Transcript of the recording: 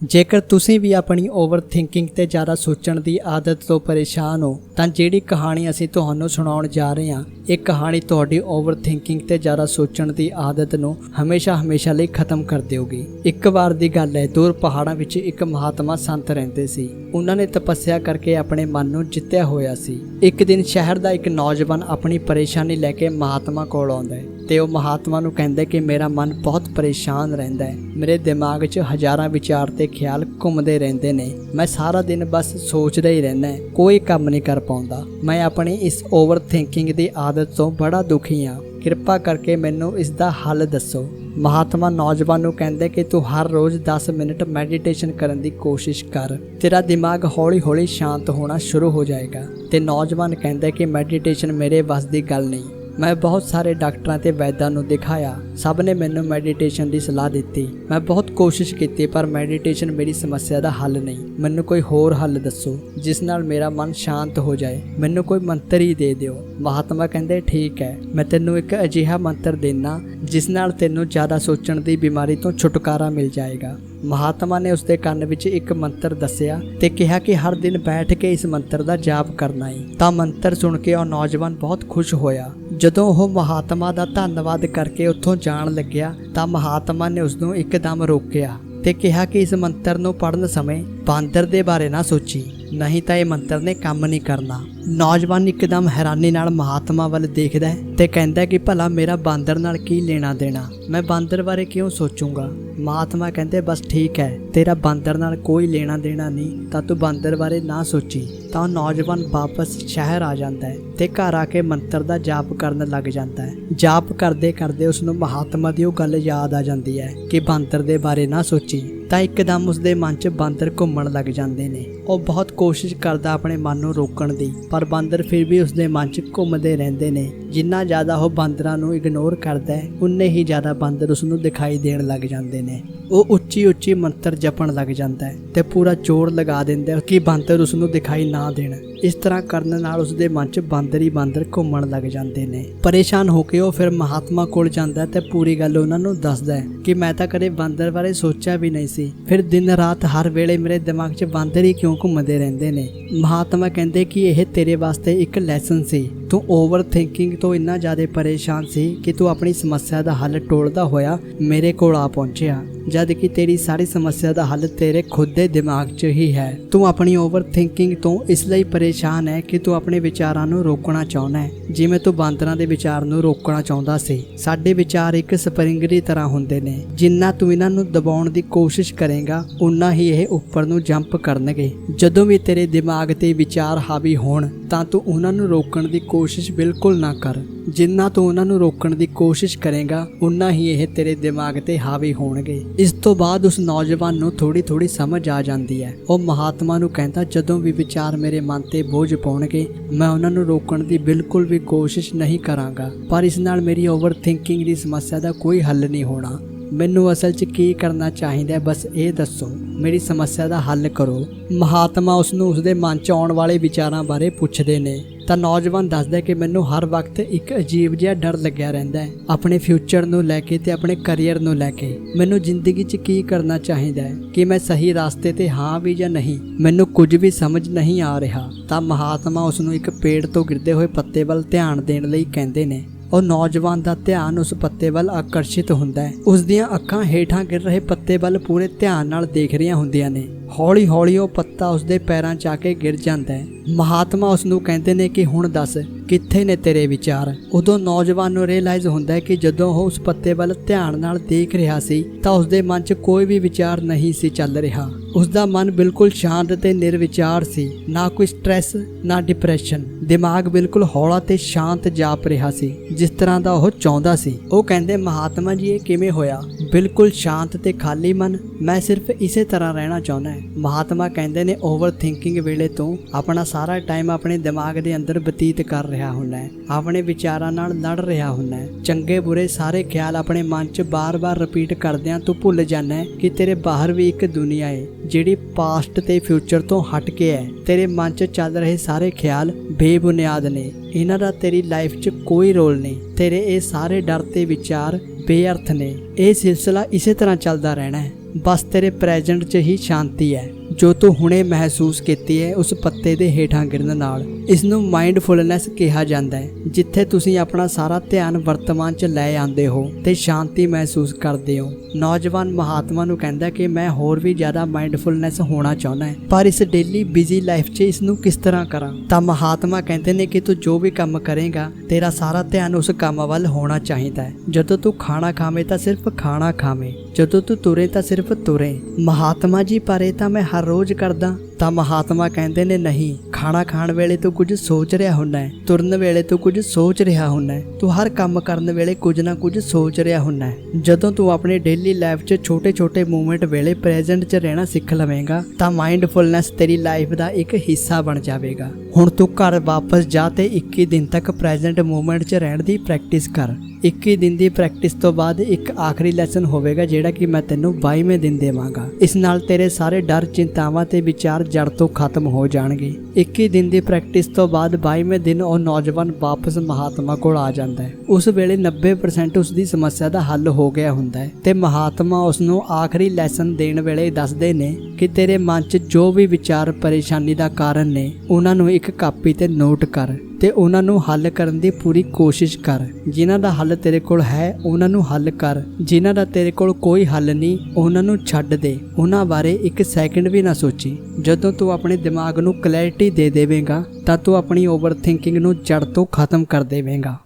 ਜੇਕਰ ਤੁਸੀਂ ਵੀ ਆਪਣੀ ਓਵਰ ਥਿੰਕਿੰਗ ਤੇ ਜ਼ਿਆਦਾ ਸੋਚਣ ਦੀ ਆਦਤ ਤੋਂ ਪਰੇਸ਼ਾਨ ਹੋ, ਤਾਂ ਜਿਹੜੀ ਕਹਾਣੀ ਅਸੀਂ ਤੁਹਾਨੂੰ ਸੁਣਾਉਣ ਜਾ ਰਹੇ ਹਾਂ, ਇਹ ਕਹਾਣੀ ਤੁਹਾਡੀ ਓਵਰ ਥਿੰਕਿੰਗ ਤੇ ਜ਼ਿਆਦਾ ਸੋਚਣ ਦੀ ਆਦਤ ਨੂੰ ਹਮੇਸ਼ਾ ਹਮੇਸ਼ਾ ਲਈ ਖਤਮ ਕਰ ਦਿਓਗੀ ਇੱਕ ਵਾਰ ਦੀ ਗੱਲ ਹੈ, ਦੂਰ ਪਹਾੜਾਂ ਵਿੱਚ ਇੱਕ ਮਹਾਤਮਾ ਸੰਤ ਰਹਿੰਦੇ ਸੀ। ਉਹਨਾਂ ਨੇ ਤਪੱਸਿਆ ਕਰਕੇ ਆਪਣੇ ਮਨ ਨੂੰ ਜਿੱਤਿਆ ਹੋਇਆ ਸੀ। ਇੱਕ ਦਿਨ ਸ਼ਹਿਰ ਦਾ ਇੱਕ ਨੌਜਵਾਨ ਆਪਣੀ ਪਰੇਸ਼ਾਨੀ ਲੈ ਕੇ ਮਹਾਤਮਾ ਕੋਲ ਆਉਂਦਾ ਹੈ ਤੇ ਉਹ ਮਹਾਤਮਾ ਨੂੰ ਕਹਿੰਦਾ ਕਿ ਮੇਰਾ ਮਨ ਬਹੁਤ ਪਰੇਸ਼ਾਨ ਰਹਿੰਦਾ ਹੈ। ਮੇਰੇ ਦਿਮਾਗ 'ਚ ਹਜ਼ਾਰਾਂ ਵਿਚਾਰ ਤੇ ਖਿਆਲ ਘੁੰਮਦੇ ਰਹਿੰਦੇ ਨੇ। ਮੈਂ ਸਾਰਾ ਦਿਨ ਬਸ ਸੋਚਦਾ ਹੀ ਰਹਿੰਦਾ ਕੋਈ ਕੰਮ ਨਹੀਂ ਕਰ ਪਾਉਂਦਾ। ਮੈਂ ਆਪਣੀ ਇਸ ਓਵਰ ਥਿੰਕਿੰਗ ਦੀ ਆਦਤ ਤੋਂ ਬੜਾ ਦੁਖੀ ਹਾਂ। ਕਿਰਪਾ ਕਰਕੇ ਮੈਨੂੰ ਇਸ ਦਾ ਹੱਲ ਦੱਸੋ। ਮਹਾਤਮਾ ਨੌਜਵਾਨ ਨੂੰ ਕਹਿੰਦੇ ਕਿ ਤੂੰ ਹਰ ਰੋਜ਼ 10 ਮਿੰਟ ਮੈਡੀਟੇਸ਼ਨ ਕਰਨ ਦੀ ਕੋਸ਼ਿਸ਼ ਕਰ। ਤੇਰਾ ਦਿਮਾਗ ਹੌਲੀ-ਹੌਲੀ ਸ਼ਾਂਤ ਹੋਣਾ ਸ਼ੁਰੂ ਹੋ ਜਾਏਗਾ। ਤੇ ਨੌਜਵਾਨ ਕਹਿੰਦਾ ਕਿ ਮੈਡੀਟੇਸ਼ਨ ਮੇਰੇ ਵੱਸ ਦੀ ਗੱਲ ਨਹੀਂ। ਮੈਂ ਬਹੁਤ ਸਾਰੇ ਡਾਕਟਰਾਂ ਤੇ ਵੈਦਾਂ ਨੂੰ ਦਿਖਾਇਆ। ਸਭ ਨੇ ਮੈਨੂੰ ਮੈਡੀਟੇਸ਼ਨ ਦੀ ਸਲਾਹ ਦਿੱਤੀ। ਮੈਂ ਬਹੁਤ ਕੋਸ਼ਿਸ਼ ਕੀਤੀ, ਪਰ ਮੈਡੀਟੇਸ਼ਨ ਮੇਰੀ ਸਮੱਸਿਆ ਦਾ ਹੱਲ ਨਹੀਂ। ਮੈਨੂੰ ਕੋਈ ਹੋਰ ਹੱਲ ਦੱਸੋ, ਜਿਸ ਨਾਲ ਮੇਰਾ ਮਨ ਸ਼ਾਂਤ ਹੋ ਜਾਏ। ਮੈਨੂੰ ਕੋਈ ਮੰਤਰ ਹੀ ਦੇ ਦਿਓ। ਮਹਾਤਮਾ ਕਹਿੰਦੇ, ਠੀਕ ਹੈ, ਮੈਂ ਤੈਨੂੰ ਇੱਕ ਅਜਿਹਾ ਮੰਤਰ ਦੇਣਾ ਜਿਸ ਨਾਲ ਤੈਨੂੰ ਜ਼ਿਆਦਾ ਸੋਚਣ ਦੀ ਬਿਮਾਰੀ ਤੋਂ ਛੁਟਕਾਰਾ ਮਿਲ ਜਾਏਗਾ। ਮਹਾਤਮਾ ਨੇ ਉਸਦੇ ਕੰਨ ਵਿੱਚ ਇੱਕ ਮੰਤਰ ਦੱਸਿਆ ਤੇ ਕਿਹਾ ਕਿ ਹਰ ਦਿਨ ਬੈਠ ਕੇ ਇਸ ਮੰਤਰ ਦਾ ਜਾਪ ਕਰਨਾ ਹੈ ਤਾਂ ਮੰਤਰ ਸੁਣ ਕੇ ਉਹ ਨੌਜਵਾਨ ਬਹੁਤ ਖੁਸ਼ ਹੋਇਆ। ਜਦੋਂ ਉਹ ਮਹਾਤਮਾ ਦਾ ਧੰਨਵਾਦ ਕਰਕੇ ਉੱਥੋਂ ਜਾਣ ਲੱਗਿਆ, ਤਾਂ ਮਹਾਤਮਾ ਨੇ ਉਸ ਨੂੰ ਇੱਕਦਮ ਰੋਕਿਆ ਤੇ ਕਿਹਾ ਕਿ ਇਸ ਮੰਤਰ ਨੂੰ ਪੜ੍ਹਨ ਸਮੇਂ ਬਾਂਦਰ ਦੇ ਬਾਰੇ ਨਾ ਸੋਚੀ। ਨਹੀਂ ਤਾਂ ਇਹ ਮੰਤਰ ਨੇ ਕੰਮ ਨਹੀਂ ਕਰਨਾ। ਨੌਜਵਾਨ ਇੱਕਦਮ ਹੈਰਾਨੀ ਨਾਲ ਮਹਾਤਮਾ ਵੱਲ ਦੇਖਦਾ ਹੈ ਤੇ ਕਹਿੰਦਾ ਕਿ ਭਲਾ ਮੇਰਾ ਬਾਂਦਰ ਨਾਲ ਕੀ ਲੈਣਾ ਦੇਣਾ। ਮੈਂ ਬਾਂਦਰ ਬਾਰੇ ਕਿਉਂ ਸੋਚੂੰਗਾ? ਮਹਾਤਮਾ ਕਹਿੰਦੇ, ਬਸ ਠੀਕ ਹੈ, ਤੇਰਾ ਬਾਂਦਰ ਨਾਲ ਕੋਈ ਲੈਣਾ ਦੇਣਾ ਨਹੀਂ, ਤਾਂ ਤੂੰ ਬਾਂਦਰ ਬਾਰੇ ਨਾ ਸੋਚੀ। ਤਾਂ ਉਹ ਨੌਜਵਾਨ ਵਾਪਸ ਸ਼ਹਿਰ ਆ ਜਾਂਦਾ ਹੈ ਤੇ ਘਰ ਆ ਕੇ ਮੰਤਰ ਦਾ ਜਾਪ ਕਰਨ ਲੱਗ ਜਾਂਦਾ ਹੈ। ਜਾਪ ਕਰਦੇ ਕਰਦੇ ਉਸ ਨੂੰ ਮਹਾਤਮਾ ਦੀ ਉਹ ਗੱਲ ਯਾਦ ਆ ਜਾਂਦੀ ਹੈ ਕਿ ਬਾਂਦਰ ਦੇ ਬਾਰੇ ਨਾ ਸੋਚੀ। ਤਾਂ ਇੱਕਦਮ ਉਸਦੇ ਮਨ 'ਚ ਬਾਂਦਰ ਘੁੰਮਣ ਲੱਗ ਜਾਂਦੇ ਨੇ। ਉਹ ਬਹੁਤ ਕੋਸ਼ਿਸ਼ ਕਰਦਾ ਆਪਣੇ ਮਨ ਨੂੰ ਰੋਕਣ ਦੀ, ਪਰ ਬਾਂਦਰ ਫਿਰ ਵੀ ਉਸਦੇ ਮਨ 'ਚ ਘੁੰਮਦੇ ਰਹਿੰਦੇ ਨੇ। ਜਿੰਨਾ ਜ਼ਿਆਦਾ ਉਹ ਬਾਂਦਰਾਂ ਨੂੰ ਇਗਨੋਰ ਕਰਦਾ ਹੈ, ਉਨੇ ਹੀ ਜ਼ਿਆਦਾ ਬਾਂਦਰ ਉਸ ਨੂੰ ਦਿਖਾਈ ਦੇਣ ਲੱਗ ਜਾਂਦੇ ਨੇ। ਉਹ ਉੱਚੀ ਉੱਚੀ ਮੰਤਰ ਜਪਣ ਲੱਗ ਜਾਂਦਾ ਹੈ ਤੇ ਪੂਰਾ ਜ਼ੋਰ ਲਗਾ ਦਿੰਦਾ ਹੈ ਕਿ ਬਾਂਦਰ ਉਸ ਨੂੰ ਦਿਖਾਈ ਨਾ ਦੇਣ। ਇਸ ਤਰ੍ਹਾਂ ਕਰਨ ਨਾਲ ਉਸ ਦੇ ਮਨ 'ਚ ਬਾਂਦਰ ਹੀ ਬਾਂਦਰ ਘੁੰਮਣ ਲੱਗ ਜਾਂਦੇ ਨੇ। ਪਰੇਸ਼ਾਨ ਹੋ ਕੇ ਉਹ ਫਿਰ ਮਹਾਤਮਾ ਕੋਲ ਜਾਂਦਾ ਹੈ ਤੇ ਪੂਰੀ ਗੱਲ ਉਹਨਾਂ ਨੂੰ ਦੱਸਦਾ ਹੈ ਕਿ ਮੈਂ ਤਾਂ ਕਦੇ ਬਾਂਦਰ ਬਾਰੇ ਸੋਚਿਆ ਵੀ ਨਹੀਂ ਸੀ। ਫਿਰ ਦਿਨ ਰਾਤ ਹਰ ਵੇਲੇ ਮੇਰੇ ਦਿਮਾਗ 'ਚ ਬਾਂਦਰ ਹੀ ਕਿਉਂ ਘੁੰਮਦੇ ਰਹਿੰਦੇ ਨੇ? ਮਹਾਤਮਾ ਕਹਿੰਦੇ ਕਿ ਇਹ ਤੇਰੇ ਵਾਸਤੇ ਇੱਕ ਲੈਸਨ ਸੀ। ਤੂੰ ਓਵਰ ਥਿੰਕਿੰਗ ਤੋਂ ਇੰਨਾ ਜ਼ਿਆਦਾ ਪਰੇਸ਼ਾਨ ਸੀ ਕਿ ਤੂੰ ਆਪਣੀ ਸਮੱਸਿਆ ਦਾ ਹੱਲ ਟੋਲਦਾ ਹੋਇਆ ਮੇਰੇ ਕੋਲ ਆ ਪਹੁੰਚਿਆ। ਜਦ ਕਿ ਤੇਰੀ ਸਾਰੀ ਸਮੱਸਿਆ ਦਾ ਹੱਲ ਤੇਰੇ ਖੁਦ ਦੇ ਦਿਮਾਗ 'ਚ ਹੀ ਹੈ। ਤੂੰ ਆਪਣੀ ਓਵਰ ਥਿੰਕਿੰਗ ਤੋਂ ਇਸ ਲਈ ਪਰੇਸ਼ਾਨ ਹੈ ਕਿ ਤੂੰ ਆਪਣੇ ਵਿਚਾਰਾਂ ਨੂੰ ਰੋਕਣਾ ਚਾਹੁੰਦਾ ਹੈ। ਜਿਵੇਂ ਤੂੰ ਬਾਂਦਰਾਂ ਦੇ ਵਿਚਾਰ ਨੂੰ ਰੋਕਣਾ ਚਾਹੁੰਦਾ ਸੀ। ਸਾਡੇ ਵਿਚਾਰ ਇੱਕ ਸਪਰਿੰਗ ਦੀ ਤਰ੍ਹਾਂ ਹੁੰਦੇ ਨੇ। ਜਿੰਨਾ ਤੂੰ ਇਹਨਾਂ ਨੂੰ ਦਬਾਉਣ ਦੀ ਕੋਸ਼ਿਸ਼ ਕਰੇਗਾ ਉਨਾ ਹੀ ਇਹ ਉੱਪਰ ਨੂੰ ਜੰਪ ਕਰਨਗੇ। ਜਦੋਂ ਵੀ ਤੇਰੇ ਦਿਮਾਗ ਤੇ ਵਿਚਾਰ ਹਾਵੀ ਹੋਣ, ਤਾਂ ਤੂੰ ਉਹਨਾਂ ਨੂੰ ਰੋਕਣ ਦੀ ਕੋਸ਼ਿਸ਼ ਬਿਲਕੁਲ ਨਾ ਕਰ। ਜਿੰਨਾ ਤੂੰ ਉਹਨਾਂ ਨੂੰ ਰੋਕਣ ਦੀ ਕੋਸ਼ਿਸ਼ ਕਰੇਗਾ ਉਨਾ ਹੀ ਇਹ ਤੇਰੇ ਦਿਮਾਗ ਤੇ ਹਾਵੀ ਹੋਣਗੇ। ਇਸ ਤੋਂ ਬਾਅਦ ਉਸ ਨੌਜਵਾਨ ਨੂੰ ਥੋੜੀ ਥੋੜੀ ਸਮਝ ਆ ਜਾਂਦੀ ਹੈ। ਉਹ ਮਹਾਤਮਾ ਨੂੰ ਕਹਿੰਦਾ, ਜਦੋਂ ਵੀ ਵਿਚਾਰ ਮੇਰੇ ਮਨ ਤੇ ਬੋਝ ਪਾਉਣਗੇ, ਮੈਂ ਉਹਨਾਂ ਨੂੰ ਰੋਕਣ ਦੀ ਬਿਲਕੁਲ ਵੀ ਕੋਸ਼ਿਸ਼ ਨਹੀਂ ਕਰਾਂਗਾ। ਪਰ ਇਸ ਨਾਲ ਮੇਰੀ ਓਵਰ ਥਿੰਕਿੰਗ ਦੀ ਸਮੱਸਿਆ ਦਾ ਕੋਈ ਹੱਲ ਨਹੀਂ ਹੋਣਾ। ਮੈਨੂੰ ਅਸਲ 'ਚ ਕੀ ਕਰਨਾ ਚਾਹੀਦਾ ਹੈ, ਬਸ ਇਹ ਦੱਸੋ। ਮੇਰੀ ਸਮੱਸਿਆ ਦਾ ਹੱਲ ਕਰੋ। ਮਹਾਤਮਾ ਉਸ ਨੂੰ ਉਸਦੇ ਮਨ 'ਚ ਆਉਣ ਵਾਲੇ ਵਿਚਾਰਾਂ ਬਾਰੇ ਪੁੱਛਦੇ ਨੇ। ਤਾਂ ਨੌਜਵਾਨ ਦੱਸਦਾ ਕਿ ਮੈਨੂੰ ਹਰ ਵਕਤ ਇੱਕ ਅਜੀਬ ਜਿਹਾ ਡਰ ਲੱਗਿਆ ਰਹਿੰਦਾ ਹੈ, ਆਪਣੇ ਫਿਊਚਰ ਨੂੰ ਲੈ ਕੇ ਤੇ ਆਪਣੇ ਕੈਰੀਅਰ ਨੂੰ ਲੈ ਕੇ। ਮੈਨੂੰ ਜ਼ਿੰਦਗੀ 'ਚ ਕੀ ਕਰਨਾ ਚਾਹੀਦਾ ਹੈ? ਕਿ ਮੈਂ ਸਹੀ ਰਾਸਤੇ ਤੇ ਹਾਂ ਵੀ ਜਾਂ ਨਹੀਂ? ਮੈਨੂੰ ਕੁਝ ਵੀ ਸਮਝ ਨਹੀਂ ਆ ਰਿਹਾ, ਤਾਂ ਮਹਾਤਮਾ ਉਸ ਨੂੰ ਇੱਕ ਪੇੜ ਤੋਂ ਗਿਰਦੇ ਹੋਏ ਪੱਤੇ ਵੱਲ ਧਿਆਨ ਦੇਣ ਲਈ ਕਹਿੰਦੇ ਨੇ। ਉਹ ਨੌਜਵਾਨ ਦਾ ਧਿਆਨ ਉਸ ਪੱਤੇ ਵੱਲ ਆਕਰਸ਼ਿਤ ਹੁੰਦਾ ਹੈ। ਉਸ ਦੀਆਂ ਅੱਖਾਂ ਹੇਠਾਂ ਗਿਰ ਰਹੇ ਪੱਤੇ ਵੱਲ ਪੂਰੇ ਧਿਆਨ ਨਾਲ ਦੇਖ ਰਹੀਆਂ ਹੁੰਦੀਆਂ ਨੇ। ਹੌਲੀ-ਹੌਲੀ ਉਹ ਪੱਤਾ ਉਸਦੇ ਪੈਰਾਂ 'ਚ ਆ ਕੇ ਗਿਰ ਜਾਂਦਾ ਹੈ। ਮਹਾਤਮਾ ਉਸ ਨੂੰ ਕਹਿੰਦੇ ਨੇ ਕਿ ਹੁਣ ਦੱਸ, ਕਿੱਥੇ ਨੇ ਤੇਰੇ ਵਿਚਾਰ? ਉਦੋਂ ਨੌਜਵਾਨ ਨੂੰ ਰਿਅਲਾਈਜ਼ ਹੁੰਦਾ ਹੈ ਕਿ ਜਦੋਂ ਉਹ ਉਸ ਪੱਤੇ ਵੱਲ ਧਿਆਨ ਨਾਲ ਦੇਖ ਰਿਹਾ ਸੀ, ਤਾਂ ਉਸਦੇ ਮਨ 'ਚ ਕੋਈ ਵੀ ਵਿਚਾਰ ਨਹੀਂ ਸੀ ਚੱਲ ਰਿਹਾ। ਉਸ ਦਾ ਮਨ ਬਿਲਕੁਲ ਸ਼ਾਂਤ ਤੇ ਨਿਰਵਿਚਾਰ ਸੀ। ਨਾ ਕੋਈ ਸਟ੍ਰੈਸ ਨਾ ਡਿਪਰੈਸ਼ਨ ਦਿਮਾਗ ਬਿਲਕੁਲ ਹੌਲਾ ਤੇ ਸ਼ਾਂਤ ਜਾਪ ਰਿਹਾ ਸੀ। ਜਿਸ ਤਰ੍ਹਾਂ ਦਾ ਉਹ ਚਾਹੁੰਦਾ ਸੀ। ਉਹ ਕਹਿੰਦੇ, ਮਹਾਤਮਾ ਜੀ, ਇਹ ਕਿਵੇਂ ਹੋਇਆ? ਬਿਲਕੁਲ ਸ਼ਾਂਤ ਤੇ ਖਾਲੀ ਮਨ, ਮੈਂ ਸਿਰਫ ਇਸੇ ਤਰ੍ਹਾਂ ਰਹਿਣਾ ਚਾਹੁੰਦਾ ਹਾਂ। ਮਹਾਤਮਾ ਕਹਿੰਦੇ ਨੇ ਓਵਰ ਥਿੰਕਿੰਗ ਵੇਲੇ ਤੋਂ ਆਪਣਾ ਸਾਰਾ ਟਾਈਮ ਆਪਣੇ ਦਿਮਾਗ ਦੇ ਅੰਦਰ ਬਤੀਤ ਕਰ ਰਿਹਾ ਹੁੰਦਾ ਹੈ। ਆਪਣੇ ਵਿਚਾਰਾਂ ਨਾਲ ਲੜ ਰਿਹਾ ਹੁੰਦਾ ਹੈ। ਚੰਗੇ, ਬੁਰੇ ਸਾਰੇ ਖਿਆਲ ਆਪਣੇ ਮਨ 'ਚ ਬਾਰ-ਬਾਰ ਰਿਪੀਟ ਕਰਦਿਆਂ ਤੂੰ ਭੁੱਲ ਜਾਂਦਾ ਹੈ ਕਿ ਤੇਰੇ ਬਾਹਰ ਵੀ ਇੱਕ ਦੁਨੀਆ ਹੈ ਜਿਹੜੀ ਪਾਸਟ ਤੇ ਫਿਊਚਰ ਤੋਂ ਹਟ ਕੇ ਹੈ, ਤੇਰੇ ਮਨ 'ਚ ਚੱਲ ਰਹੇ ਸਾਰੇ ਖਿਆਲ ਬੇਬੁਨਿਆਦ ਨੇ। ਇਹਨਾਂ ਦਾ ਤੇਰੀ ਲਾਈਫ 'ਚ ਕੋਈ ਰੋਲ ਨਹੀਂ। ਤੇਰੇ ਇਹ ਸਾਰੇ ਡਰ ਤੇ ਵਿਚਾਰ ਬੇਅਰਥ ਨੇ। ਇਹ ਸਿਲਸਿਲਾ ਇਸੇ ਤਰ੍ਹਾਂ ਚੱਲਦਾ ਰਹਿਣਾ ਹੈ। ਬਸ ਤੇਰੇ ਪ੍ਰੈਜ਼ੈਂਟ 'ਚ ਹੀ ਸ਼ਾਂਤੀ ਹੈ। ਜੋ ਤੂੰ ਹੁਣੇ ਮਹਿਸੂਸ ਕੀਤੀ ਹੈ, ਉਸ ਪੱਤੇ ਦੇ ਹੇਠਾਂ ਗਿਰਨ ਨਾਲ ਇਸ ਨੂੰ ਮਾਈਂਡਫੁਲਨੈਸ ਕਿਹਾ ਜਾਂਦਾ ਹੈ, ਜਿੱਥੇ ਤੁਸੀਂ ਆਪਣਾ ਸਾਰਾ ਧਿਆਨ ਵਰਤਮਾਨ 'ਚ ਲੈ ਆਉਂਦੇ ਹੋ ਤੇ ਸ਼ਾਂਤੀ ਮਹਿਸੂਸ ਕਰਦੇ ਹੋ। ਨੌਜਵਾਨ ਮਹਾਤਮਾ ਨੂੰ ਕਹਿੰਦਾ ਕਿ ਮੈਂ ਹੋਰ ਵੀ ਜ਼ਿਆਦਾ ਮਾਈਂਡਫੁਲਨੈਸ ਹੋਣਾ ਚਾਹੁੰਦਾ ਹਾਂ, ਪਰ ਇਸ ਡੇਲੀ ਬਿਜ਼ੀ ਲਾਈਫ 'ਚ ਇਸ ਨੂੰ ਕਿਸ ਤਰ੍ਹਾਂ ਕਰਾਂ? ਤਾਂ ਮਹਾਤਮਾ ਕਹਿੰਦੇ ਨੇ ਕਿ ਤੂੰ ਜੋ ਵੀ ਕੰਮ ਕਰੇਗਾ, ਤੇਰਾ ਸਾਰਾ ਧਿਆਨ ਉਸ ਕੰਮ ਵੱਲ ਹੋਣਾ ਚਾਹੀਦਾ ਹੈ। ਜਦੋਂ ਤੂੰ ਖਾਣਾ ਖਾਵੇਂ ਤਾਂ ਸਿਰਫ ਖਾਣਾ ਖਾਵੇਂ, ਜਦੋਂ ਤੂੰ ਤੁਰੇ ਤਾਂ ਸਿਰਫ ਤੁਰੇ। ਮਹਾਤਮਾ ਜੀ, ਪਰੇ ਤਾਂ ਮੈਂ ਹਰ ਰੋਜ਼ ਕਰਦਾ। ਤਾਂ ਮਹਾਤਮਾ ਕਹਿੰਦੇ ਨੇ, ਨਹੀਂ, ਖਾਣਾ ਖਾਣ ਵੇਲੇ ਤੂੰ ਕੁਝ ਸੋਚ ਰਿਹਾ ਹੁੰਦਾ ਹੈ, ਤੁਰਨ ਵੇਲੇ ਤੂੰ ਕੁਝ ਸੋਚ ਰਿਹਾ ਹੁੰਦਾ ਹੈ, ਤੂੰ ਹਰ ਕੰਮ ਕਰਨ ਵੇਲੇ ਕੁਝ ਨਾ ਕੁਝ ਸੋਚ ਰਿਹਾ ਹੁੰਦਾ ਹੈ। ਜਦੋਂ ਤੂੰ ਆਪਣੀ ਡੇਲੀ ਲਾਈਫ 'ਚ ਛੋਟੇ-ਛੋਟੇ ਮੂਵਮੈਂਟ ਵੇਲੇ ਪ੍ਰੈਜ਼ੈਂਟ 'ਚ ਰਹਿਣਾ ਸਿੱਖ ਲਵੇਂਗਾ, ਤਾਂ ਮਾਈਂਡਫੁਲਨੈਸ ਤੇਰੀ ਲਾਈਫ ਦਾ ਇੱਕ ਹਿੱਸਾ ਬਣ ਜਾਵੇਗਾ। ਹੁਣ ਤੂੰ ਘਰ ਵਾਪਸ ਜਾ ਤੇ 21 ਦਿਨ ਤੱਕ ਪ੍ਰੈਜ਼ੈਂਟ ਮੂਵਮੈਂਟ 'ਚ ਰਹਿਣ ਦੀ ਪ੍ਰੈਕਟਿਸ ਕਰ। 21 ਦਿਨ ਦੀ ਪ੍ਰੈਕਟਿਸ ਤੋਂ ਬਾਅਦ ਇੱਕ ਆਖਰੀ ਲੈਸਨ ਹੋਵੇਗਾ, ਜਿਹੜਾ ਕਿ ਮੈਂ ਤੈਨੂੰ 22ਵੇਂ ਦਿਨ ਦੇਵਾਂਗਾ। ਇਸ ਨਾਲ ਤੇਰੇ ਸਾਰੇ ਡਰ, ਚਿੰਤਾਵਾਂ ਤੇ ਵਿਚਾਰ ਜੜ ਤੋਂ ਖਤਮ ਹੋ ਜਾਣਗੇ। 21 ਦਿਨ ਦੀ ਪ੍ਰੈਕਟਿਸ ਤੋਂ ਬਾਅਦ 22ਵੇਂ ਦਿਨ ਉਹ ਨੌਜਵਾਨ ਵਾਪਸ ਮਹਾਤਮਾ ਕੋਲ ਆ ਜਾਂਦਾ ਹੈ। ਉਸ ਵੇਲੇ 90% ਉਸ ਦੀ ਸਮੱਸਿਆ ਦਾ ਹੱਲ ਹੋ ਗਿਆ ਹੁੰਦਾ ਹੈ ਤੇ ਮਹਾਤਮਾ ਉਸ ਨੂੰ ਆਖਰੀ ਲੈਸਨ ਦੇਣ ਵੇਲੇ ਦੱਸਦੇ ਨੇ ਕਿ ਤੇਰੇ ਮਨ 'ਚ ਜੋ ਵੀ ਵਿਚਾਰ ਪਰੇਸ਼ਾਨੀ ਦਾ ਕਾਰਨ ਨੇ, ਉਹਨਾਂ ਨੂੰ ਇੱਕ ਕਾਪੀ ਤੇ ਨੋਟ ਕਰ। ਤੇ ਉਹਨਾਂ ਨੂੰ ਹੱਲ ਕਰਨ ਦੀ ਪੂਰੀ ਕੋਸ਼ਿਸ਼ ਕਰ। ਜਿਨ੍ਹਾਂ ਦਾ ਹੱਲ ਤੇਰੇ ਕੋਲ ਹੈ, ਉਹਨਾਂ ਨੂੰ ਹੱਲ ਕਰ। ਜਿਨ੍ਹਾਂ ਦਾ ਤੇਰੇ ਕੋਲ ਕੋਈ ਹੱਲ ਨਹੀਂ, ਉਹਨਾਂ ਨੂੰ ਛੱਡ ਦੇ। ਉਹਨਾਂ ਬਾਰੇ ਇੱਕ ਸੈਕਿੰਡ ਵੀ ਨਾ ਸੋਚੀ। ਜਦੋਂ ਤੂੰ ਆਪਣੇ ਦਿਮਾਗ ਨੂੰ ਕਲੈਰਿਟੀ ਦੇ ਦੇਵੇਂਗਾ, ਤਾਂ ਤੂੰ ਆਪਣੀ ਓਵਰਥਿੰਕਿੰਗ ਨੂੰ ਜੜ ਤੋਂ ਖਤਮ ਕਰ ਦੇਵੇਂਗਾ।